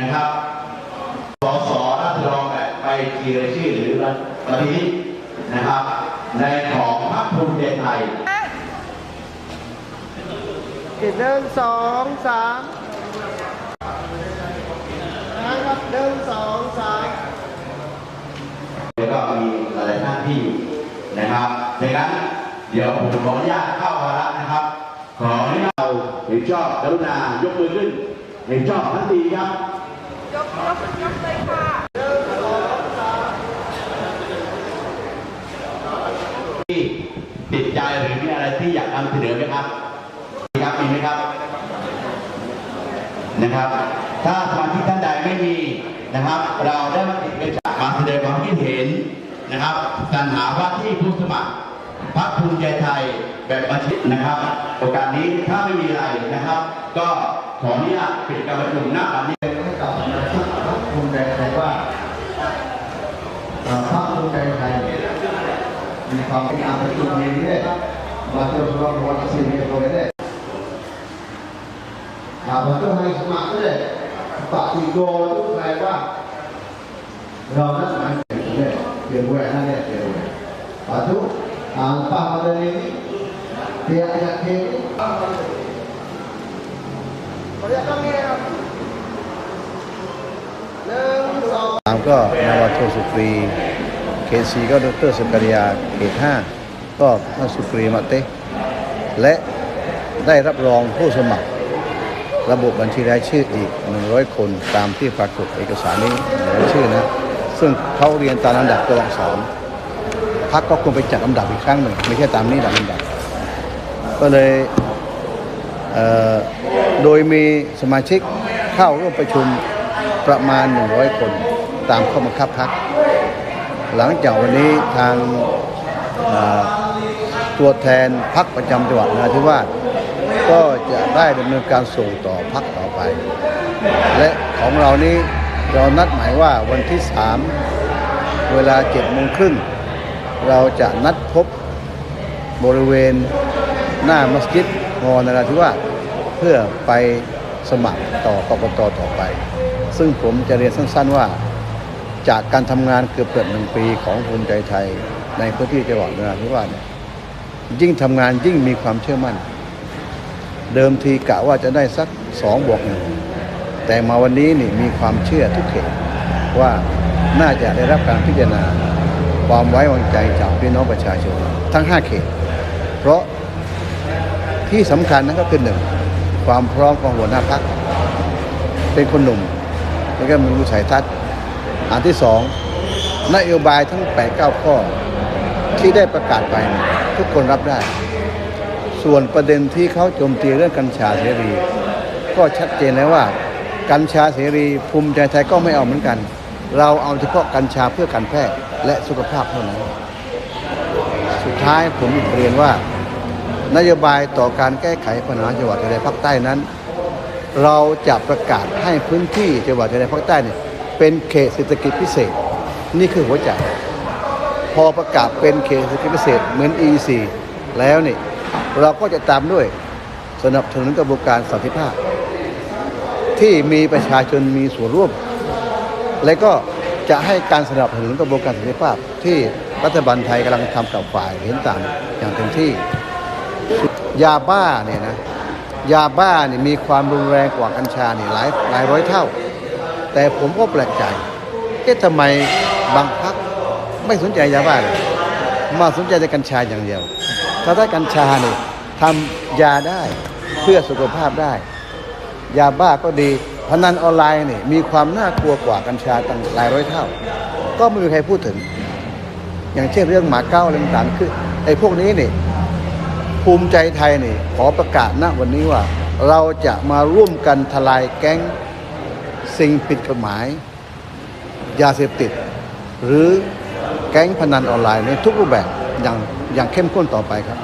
นะครับสสราษฎรแบบไปทีละชื่อหรือปฏิทินนะครับ ในของพรรคภูมิใจไทยอีกหนึ่งสองสามนะครับหนึ่งสองสามแล้วก็มีหลายท่านที่นะครับดังนั้นเดี๋ยวผมขออนุญาตเข้าวาระนะครับ ขออนุญาตเราเห็นชอบกรุณายกมือขึ้น เห็นชอบทันทีครับยกยกยกเลยค่ะที่ติดใจหรือมีอะไรที่อยากนำเสนอไหมครับมีครับมีไหมครับ นะครับ ถ้าสมาชิกท่านใดไม่มีนะครับ เราได้มาติดกันจากมาแสดงความคิดเห็นนะครับการหาว่าที่ผู้สมัครพรรคภูมิใจไทยแบบบัญชีนะครับ โอกาสนี้ถ้าไม่มีอะไรนะครับ ก็ ขออนุญาตปิดการประชุมณบัดนี้ให้กับสมาชิกพรรคภูมิใจไทยว่าเอ่อพรรคภูมิใจไทยมีความเป็นอาประชุมนี้เนี่ยมาเจอรองวันที่สี่คนเลยหากว่าต้องให้สมัครเลยปฏิโกทุกใครว่า เรานัดหมายเกี่ยเกี่ยวกับนั่นเนี่ยเกี่ยวกับปัจจุบัน pak pada ini dia ajak dia Boleh kami ya. หนึ่งสอง สามก็นาวาโทสุกรีเขตสี่ก็ดรสุกัญญาเขตห้าก็ท่านสุกรีมาเตและได้รับรองผู้สมัคร ระบุบัญชีรายชื่ออีก 100 คนตามที่ปรากฏเอกสารนี้รายชื่อนะ ซึ่งเขาเรียนตามลำดับตัวอักษรพักก็คงไปจัดลำดับอีกครั้งหนึ่ง ไม่ใช่ตามนี้ลำดับ ก็เลยเอ่อ โดยมีสมาชิกเข้าร่วมประชุมประมาณ 100 คนตามข้อบังคับพัก หลังจากวันนี้ทางตัวแทนพักประจำจังหวัดนราธิวาสก็จะได้ดำเนินการส่งต่อพักต่อไป และของเรานี้เรานัดหมายว่าวันที่ 3 เวลา7โมงครึ่งเราจะนัดพบบริเวณหน้ามัสยิดงอนราธิวาส เพื่อไปสมัครต่อกกตต่อไป ซึ่งผมจะเรียนสั้นๆว่า จากการทำงานเกือบเกือบหนึ่งปีของภูมิใจไทย ในพื้นที่จังหวัดนราธิวาสเนี่ยยิ่งทำงานยิ่งมีความเชื่อมั่น เดิมทีกะว่าจะได้สักสองบวกหนึ่งแต่มาวันนี้นี่มีความเชื่อทุกเขตว่าน่าจะได้รับการพิจารณาความไว้วางใจจากพี่น้องประชาชนทั้ง 5 เขต เพราะที่สำคัญนั่นก็คือหนึ่ง ความพร้อมของหัวหน้าพักเป็นคนหนุ่ม แล้วก็มีวิสัยทัศน์อันที่สองนโยบายทั้ง8 9ข้อ ที่ได้ประกาศไป ทุกคนรับได้ ส่วนประเด็นที่เขาโจมตีเรื่องกัญชาเสรี ก็ชัดเจนแล้วว่า กัญชาเสรีภูมิใจไทยก็ไม่เอาเหมือนกัน เราเอาเฉพาะกัญชาเพื่อการแพทย์และสุขภาพเท่านั้น สุดท้ายผมเรียนว่า นโยบายต่อการแก้ไขปัญหาจังหวัดชายแดนภาคใต้นั้น เราจะประกาศให้พื้นที่จังหวัดชายแดนภาคใต้เนี่ยเป็นเขตเศรษฐกิจพิเศษ นี่คือหัวใจ พอประกาศเป็นเขตเศรษฐกิจพิเศษเหมือน EC แล้วนี่เราก็จะตามด้วยสนับสนุนกระบวนการสันติภาพ ที่มีประชาชนมีส่วนร่วม และก็จะให้การสนับสนุนกระบวนการสันติภาพที่รัฐบาลไทยกำลังทำกับฝ่ายเห็นต่างอย่างเต็มที่ ยาบ้าเนี่ยนะยาบ้าเนี่ยมีความรุนแรงกว่ากัญชาเนี่ยหลายหลายร้อยเท่า แต่ผมก็แปลกใจเอ๊ะทำไมบางพักไม่สนใจยาบ้าเลยมาสนใจแต่กัญชาอย่างเดียว ถ้าได้กัญชาเนี่ยทำยาได้เพื่อสุขภาพได้ ยาบ้าก็ดีพนันออนไลน์เนี่ยมีความน่ากลัวกว่ากัญชาตั้งหลายร้อยเท่า ก็ไม่มีใครพูดถึง อย่างเช่นเรื่องหมาเก้าอะไรต่างๆคือไอ้พวกนี้เนี่ย ภูมิใจไทยนี่ขอประกาศณวันนี้ว่า เราจะมาร่วมกันทลายแก๊งสิ่งผิดกฎหมาย ยาเสพติด หรือแก๊งพนันออนไลน์ในทุกรูปแบบอย่างอย่างเข้มข้นต่อไปครับ